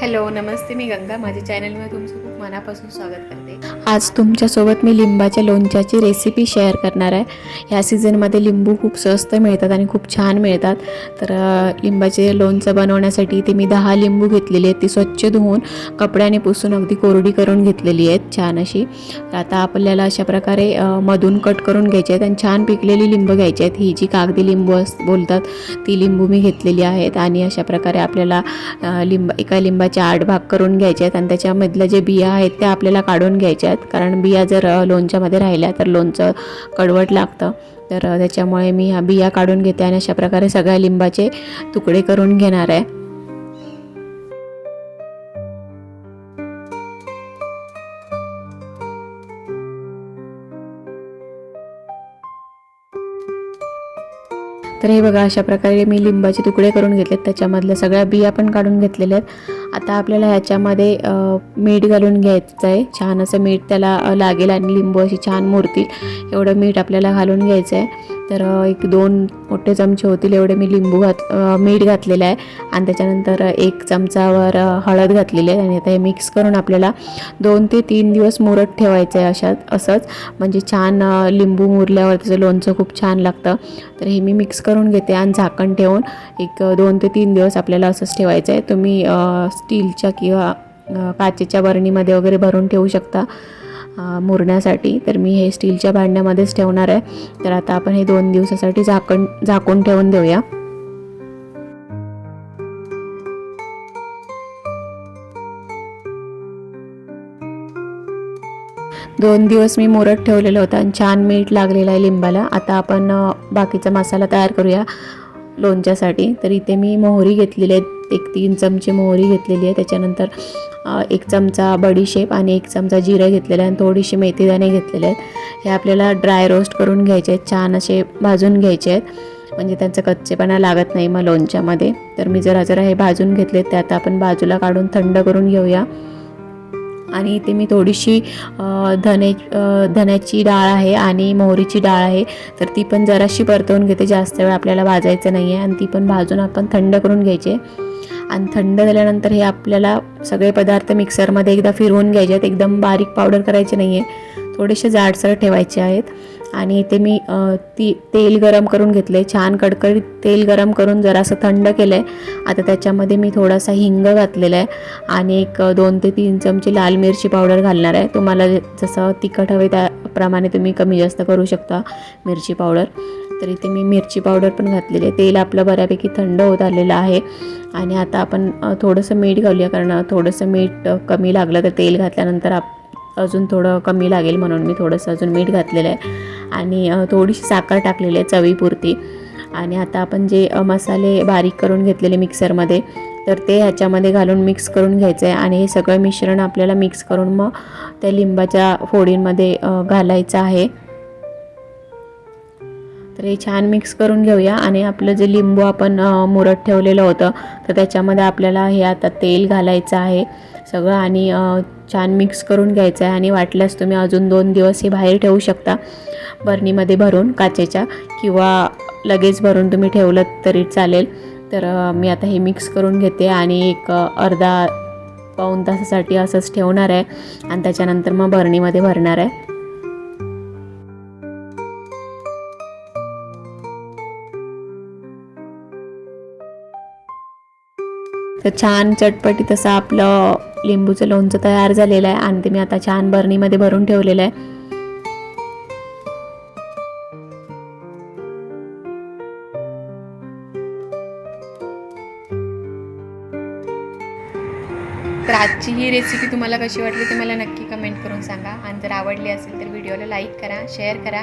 Hello नमस्ते मी गंगा. माझ्या चॅनलमध्ये तुमचं खूप मनापासून स्वागत करते. आज तुमच्यासोबत मी लिंबाच्या लोणच्याची रेसिपी शेअर करणार आहे. ह्या सीझनमध्ये लिंबू खूप स्वस्त मिळतात आणि खूप छान मिळतात. तर लिंबाचे लोणचं बनवण्यासाठी ते मी दहा लिंबू घेतलेली आहेत. ती स्वच्छ धुवून कपड्याने पुसून अगदी कोरडी करून घेतलेली आहेत छान अशी. तर आता आपल्याला अशा प्रकारे मधून कट करून घ्यायचे आहेत आणि छान पिकलेली लिंबू घ्यायची आहेत. ही जी कागदी लिंबू अस बोलतात ती लिंबू मी घेतलेली आहेत आणि अशा प्रकारे आपल्याला लिंब एका लिंबा लिंबाचे आठ भाग करून घ्यायचे आहेत आणि त्याच्यामधल्या जे बिया आहेत त्या आपल्याला काढून घ्यायच्या आहेत. कारण बिया जर लोणच्यामध्ये राहिल्या तर लोणचं कडवट लागतं. तर त्याच्यामुळे मी ह्या बिया काढून घेते आणि अशा प्रकारे सगळ्या लिंबाचे तुकडे करून घेणार आहे. तर हे बघा अशा प्रकारे मी लिंबाचे तुकडे करून घेतलेत. त्याच्यामधल्या सगळ्या बिया पण काढून घेतलेल्या आहेत. आता आपल्याला ह्याच्यामध्ये मीठ घालून घ्यायचं आहे. छान असं मीठ त्याला लागेल आणि लिंबू अशी छान मुरतील. एवढं मीठ आपल्याला घालून घ्यायचं आहे. तर एक दोन मोठे चमचे होतील एवढे मी लिंबू घात मीठ घातलेलं आहे. आणि त्याच्यानंतर एक चमचावर हळद घातलेली आहे. आणि आता हे मिक्स करून आपल्याला दोन ते तीन दिवस मुरत ठेवायचं आहे अशा असंच. म्हणजे छान लिंबू मुरल्यावर त्याचं लोणचं खूप छान लागतं. तर हे मी मिक्स करून घेते आणि झाकण ठेवून एक दोन ते तीन दिवस आपल्याला असंच ठेवायचं आहे. तुम्ही स्टीलच्या किंवा काचेच्या बरणीमध्ये वगैरे भरून ठेवू शकता मुरण्यासाठी. तर मी हे स्टीलच्या भांड्यामध्येच ठेवणार आहे. तर आता आपण हे दोन दिवसासाठी झाकण झाकून ठेवून देऊया. दोन दिवस मी मुरत ठेवलेलं होतं आणि छान मीठ लागलेलं आहे लिंबाला. आता आपण बाकीचा मसाला तयार करूया लोणच्यासाठी. तर इथे मी मोहरी घेतलेली आहे. एक तीन चमचे मोहरी घेतलेली आहे. त्याच्यानंतर एक चमचा बडीशेप आणि एक चमचा जिरं घेतलेलं आहे आणि थोडीशी मेथीदाणे घेतलेले आहेत. हे आपल्याला ड्राय रोस्ट करून घ्यायचे आहेत. छान असे भाजून घ्यायचे आहेत. म्हणजे त्यांचा कच्चेपणा लागत नाही मग लोणच्यामध्ये. तर मी जरा जरा हे भाजून घेतले ते आता आपण बाजूला काढून थंड करून घेऊया. आणि इथे मी थोडीशी धने धण्याची डाळ आहे आणि मोहरीची डाळ आहे. तर ती पण जराशी परतवून घेते जास्त वेळ आपल्याला भाजायचं नाही आहे आणि ती पण भाजून आपण थंड करून घ्यायचे. आणि थंड झाल्यानंतर हे आपल्याला सगळे पदार्थ मिक्सरमध्ये एकदा फिरवून घ्यायचे आहेत. एकदम बारीक पावडर करायचे नाही आहे थोडेसे जाडसर ठेवायचे आहेत. आणि इथे मी ती तेल गरम करून घेतले छान कडकडीत तेल गरम करून जरासं थंड केलं आहे आता त्याच्यामध्ये मी थोडासा हिंग घातलेला आहे आणि एक दोन ते तीन चमचे लाल मिरची पावडर घालणार आहे. तुम्हाला जसं तिखट हवे त्याप्रमाणे तुम्ही कमी जास्त करू शकता मिरची पावडर. तर इथे मी मिरची पावडर पण घातलेली आहे. तेल आपलं बऱ्यापैकी थंड होत आलेलं आहे. आणि आता आपण थोडंसं मीठ घालूया कारण थोडंसं मीठ कमी लागलं तर तेल घातल्यानंतर आप अजून थोडं कमी लागेल म्हणून मी थोडंसं अजून मीठ घातलेलं आहे. आणि थोडीशी साखर टाकलेली आहे चवीपुरती. आणि आता आपण जे मसाले बारीक करून घेतलेले मिक्सरमध्ये तर ते ह्याच्यामध्ये घालून मिक्स करून घ्यायचं आहे आणि हे सगळं मिश्रण आपल्याला मिक्स करून मग त्या लिंबाच्या फोडींमध्ये घालायचं आहे. तर हे छान मिक्स करून घेऊया. आणि आपलं जे लिंबू आपण मुरत ठेवलेलं होतं तर त्याच्यामध्ये आपल्याला हे आता तेल घालायचं आहे. सगळं आणि छान मिक्स करून घ्यायचं आहे आणि वाटल्यास तुम्ही अजून दोन दिवस हे बाहेर ठेवू शकता. बरणीमध्ये भरून काचेच्या किंवा लगेच भरून तुम्ही ठेवलं तरी चालेल. तर मी आता हे मिक्स करून घेते आणि एक अर्धा पाऊण तासासाठी असंच ठेवणार आहे आणि त्याच्यानंतर मग बरणीमध्ये भरणार आहे. तर छान चटपटीत असं आपलं लिंबूचं लोणचं तयार झालेलं आहे. आणि ते मी आता. छान बरणीमध्ये भरून ठेवलेलं आहे. तर आजची ही रेसिपी तुम्हाला कशी वाटली ते मला नक्की कमेंट करून सांगा. आणि जर आवडली असेल तर व्हिडिओला लाईक करा शेअर करा.